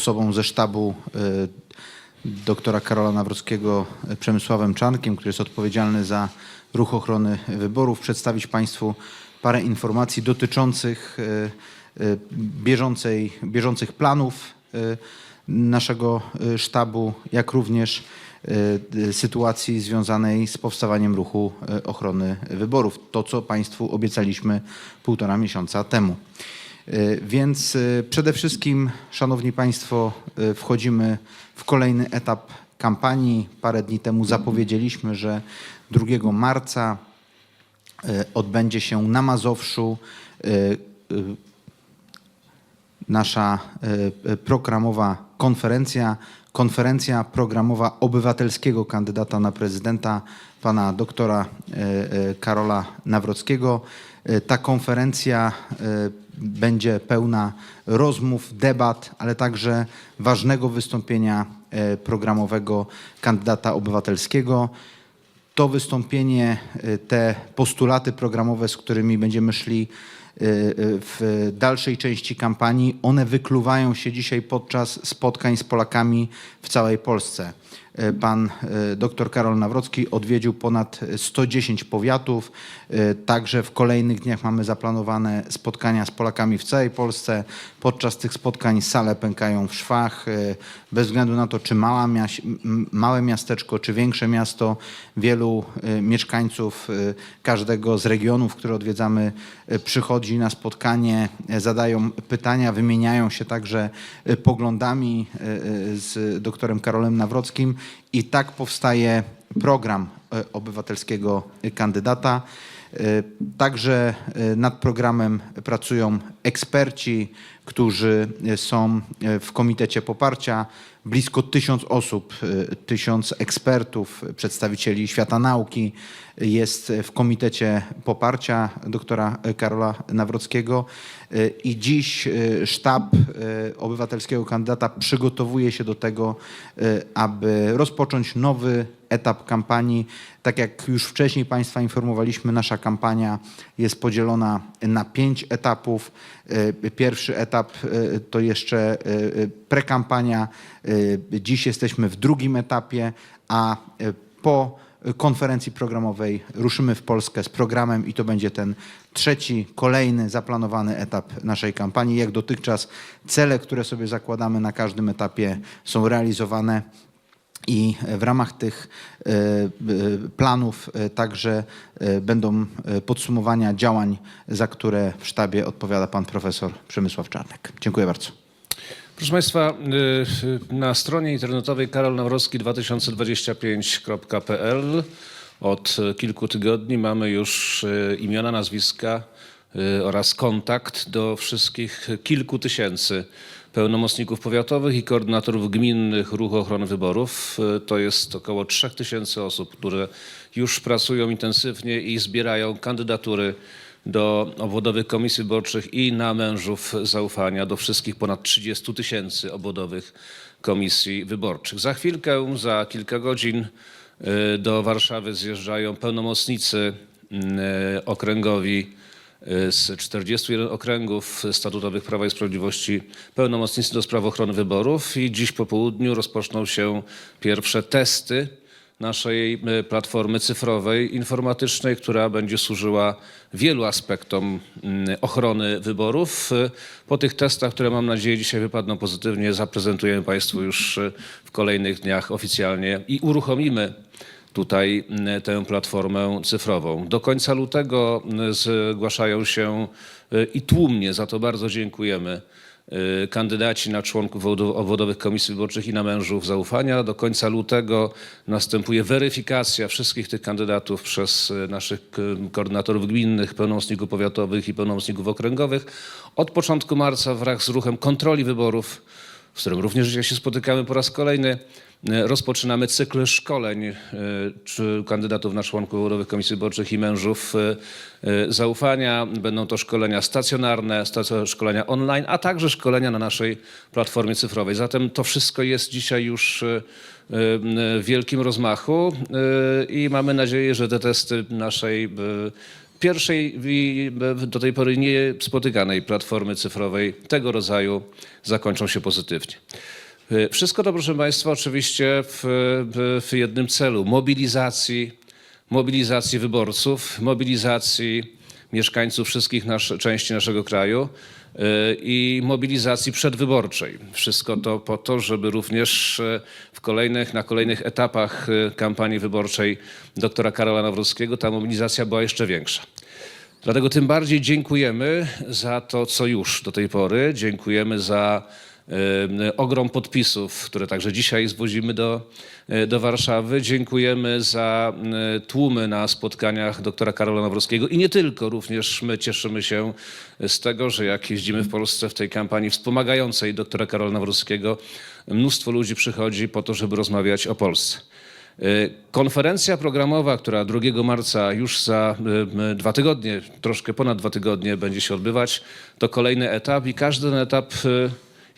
osobą ze sztabu y, doktora Karola Nawrockiego y, Przemysławem Czarnkiem, który jest odpowiedzialny za ruch ochrony wyborów, przedstawić Państwu parę informacji dotyczących y, bieżącej, bieżących planów naszego sztabu, jak również sytuacji związanej z powstawaniem ruchu ochrony wyborów. To, co Państwu obiecaliśmy półtora miesiąca temu. Y, Więc y, przede wszystkim, Szanowni Państwo, y, wchodzimy w kolejny etap kampanii. Parę dni temu zapowiedzieliśmy, że 2 marca odbędzie się na Mazowszu nasza programowa konferencja, konferencja programowa obywatelskiego kandydata na prezydenta, pana doktora Karola Nawrockiego. Y, Ta konferencja y, będzie pełna rozmów, debat, ale także ważnego wystąpienia y, programowego kandydata obywatelskiego. To wystąpienie, te postulaty programowe, z którymi będziemy szli w dalszej części kampanii, one wykluwają się dzisiaj podczas spotkań z Polakami w całej Polsce. Y, Pan y, dr Karol Nawrocki odwiedził ponad 110 powiatów. Y, Także w kolejnych dniach mamy zaplanowane spotkania z Polakami w całej Polsce. Podczas tych spotkań sale pękają w szwach. y, Bez względu na to, czy mała małe miasteczko, czy większe miasto, wielu y, mieszkańców y, każdego z regionów, które odwiedzamy, y, przychodzi na spotkanie, y, zadają pytania, wymieniają się także y, poglądami y, z doktorem Karolem Nawrockim i tak powstaje program obywatelskiego kandydata. Także nad programem pracują eksperci, którzy są w komitecie poparcia. Blisko tysiąc osób, y, tysiąc ekspertów, y, przedstawicieli świata nauki jest w komitecie poparcia doktora Karola Nawrockiego i dziś sztab obywatelskiego kandydata przygotowuje się do tego, aby rozpocząć nowy etap kampanii. Tak jak już wcześniej Państwa informowaliśmy, nasza kampania jest podzielona na pięć etapów. Pierwszy etap to jeszcze prekampania. Y, Dziś jesteśmy w drugim etapie, a y, po konferencji programowej ruszymy w Polskę z programem i to będzie ten trzeci, kolejny zaplanowany etap naszej kampanii. Jak dotychczas cele, które sobie zakładamy na każdym etapie są realizowane. I w ramach tych e, e, planów e, także e, będą e, podsumowania działań, za które w sztabie odpowiada pan profesor Przemysław Czarnek. Dziękuję bardzo. Proszę Państwa, y, na stronie internetowej karolnawrocki2025.pl od kilku tygodni mamy już y, imiona, nazwiska y, oraz kontakt do wszystkich kilku tysięcy pełnomocników powiatowych i koordynatorów gminnych ruchu ochrony wyborów. To jest około 3000 osób, które już pracują intensywnie i zbierają kandydatury do obwodowych komisji wyborczych i na mężów zaufania do wszystkich ponad 30 tysięcy obwodowych komisji wyborczych. Za chwilkę, za kilka godzin y, do Warszawy zjeżdżają pełnomocnicy y, okręgowi y, z 41 okręgów statutowych Prawa i Sprawiedliwości, pełnomocnicy do spraw ochrony wyborów i dziś po południu rozpoczną się pierwsze testy naszej e, platformy cyfrowej, informatycznej, która będzie służyła wielu aspektom mm, ochrony wyborów. E, Po tych testach, które mam nadzieję dzisiaj wypadną pozytywnie, zaprezentujemy Państwu już e, w kolejnych dniach oficjalnie i uruchomimy tutaj mm, tę platformę cyfrową. Do końca lutego mm, zgłaszają się i tłumnie, za to bardzo dziękujemy, kandydaci na członków obwodowych komisji wyborczych i na mężów zaufania. Do końca lutego następuje weryfikacja wszystkich tych kandydatów przez y, naszych k- koordynatorów gminnych, pełnomocników powiatowych i pełnomocników okręgowych. Od początku marca wraz z ruchem kontroli wyborów, z którym również dzisiaj się spotykamy po raz kolejny, y, rozpoczynamy cykl szkoleń czy kandydatów na członków obwodowych komisji wyborczych i mężów y, zaufania. Będą to szkolenia stacjonarne, stac- szkolenia online, a także szkolenia na naszej platformie cyfrowej. Zatem to wszystko jest dzisiaj już w wielkim rozmachu i mamy nadzieję, że te testy naszej pierwszej do tej pory niespotykanej platformy cyfrowej tego rodzaju zakończą się pozytywnie. Y, Wszystko to, proszę Państwa, oczywiście w, w, jednym celu mobilizacji, mobilizacji wyborców, mobilizacji mieszkańców wszystkich części naszego kraju y, i mobilizacji przedwyborczej. Wszystko to po to, żeby również y, w kolejnych, na kolejnych etapach kampanii wyborczej doktora Karola Nawrockiego ta mobilizacja była jeszcze większa. Dlatego tym bardziej dziękujemy za to, co już do tej pory. Dziękujemy za ogrom podpisów, które także dzisiaj zwozimy do, e, do Warszawy. Dziękujemy za e, tłumy na spotkaniach doktora Karola Nawrockiego i nie tylko, również my cieszymy się z tego, że jak jeździmy w Polsce w tej kampanii wspomagającej doktora Karola Nawrockiego, mnóstwo ludzi przychodzi po to, żeby rozmawiać o Polsce. Y, Konferencja programowa, która 2 marca już za dwa tygodnie, troszkę ponad dwa tygodnie będzie się odbywać, to kolejny etap i każdy etap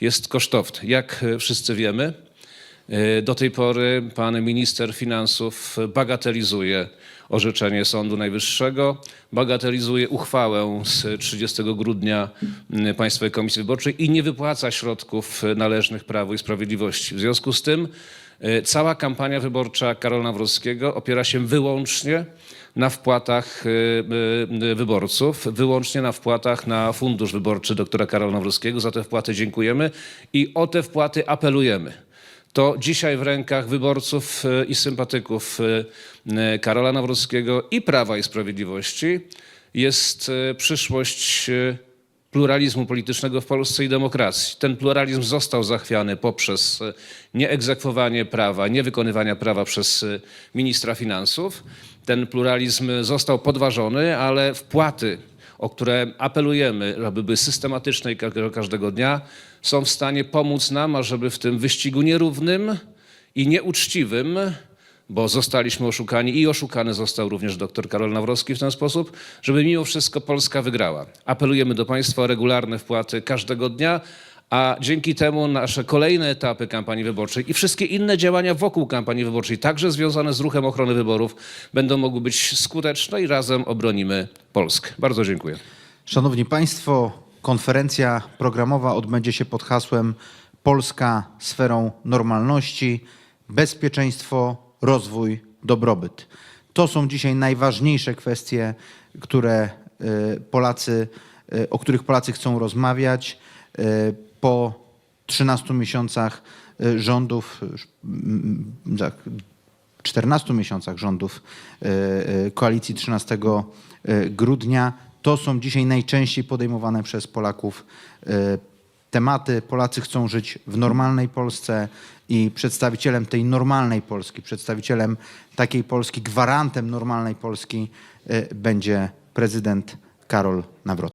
jest kosztowny. Jak y, wszyscy wiemy, y, do tej pory pan minister finansów bagatelizuje orzeczenie Sądu Najwyższego, bagatelizuje uchwałę z 30 grudnia Państwowej Komisji Wyborczej i nie wypłaca środków należnych Prawu i Sprawiedliwości. W związku z tym y, cała kampania wyborcza Karola Nawrockiego opiera się wyłącznie na wpłatach y, y, wyborców, wyłącznie na wpłatach na fundusz wyborczy doktora Karola Nawrockiego. Za te wpłaty dziękujemy i o te wpłaty apelujemy to dzisiaj w rękach wyborców i sympatyków Karola Nawrockiego i Prawa i Sprawiedliwości jest przyszłość pluralizmu politycznego w Polsce i demokracji. Ten pluralizm został zachwiany poprzez nieegzekwowanie prawa, niewykonywania prawa przez ministra finansów. Ten pluralizm został podważony, ale wpłaty o które apelujemy, aby były systematyczne i każdego, dnia, są w stanie pomóc nam, ażeby w tym wyścigu nierównym i nieuczciwym, bo zostaliśmy oszukani i oszukany został również dr Karol Nawrocki w ten sposób, żeby mimo wszystko Polska wygrała. Apelujemy do Państwa o regularne wpłaty każdego dnia, a dzięki temu nasze kolejne etapy kampanii wyborczej i wszystkie inne działania wokół kampanii wyborczej, także związane z ruchem ochrony wyborów, będą mogły być skuteczne i razem obronimy Polskę. Bardzo dziękuję. Szanowni Państwo, konferencja programowa odbędzie się pod hasłem Polska sferą normalności, bezpieczeństwo, rozwój, dobrobyt. To są dzisiaj najważniejsze kwestie, które y, Polacy, y, o których Polacy chcą rozmawiać y, po 13 miesiącach y, rządów, już, mm, za 14 miesiącach rządów koalicji 13 e, grudnia. To są dzisiaj najczęściej podejmowane przez Polaków tematy. Polacy chcą żyć w normalnej Polsce i przedstawicielem tej normalnej Polski, przedstawicielem takiej Polski, gwarantem normalnej Polski będzie prezydent Karol Nawrocki.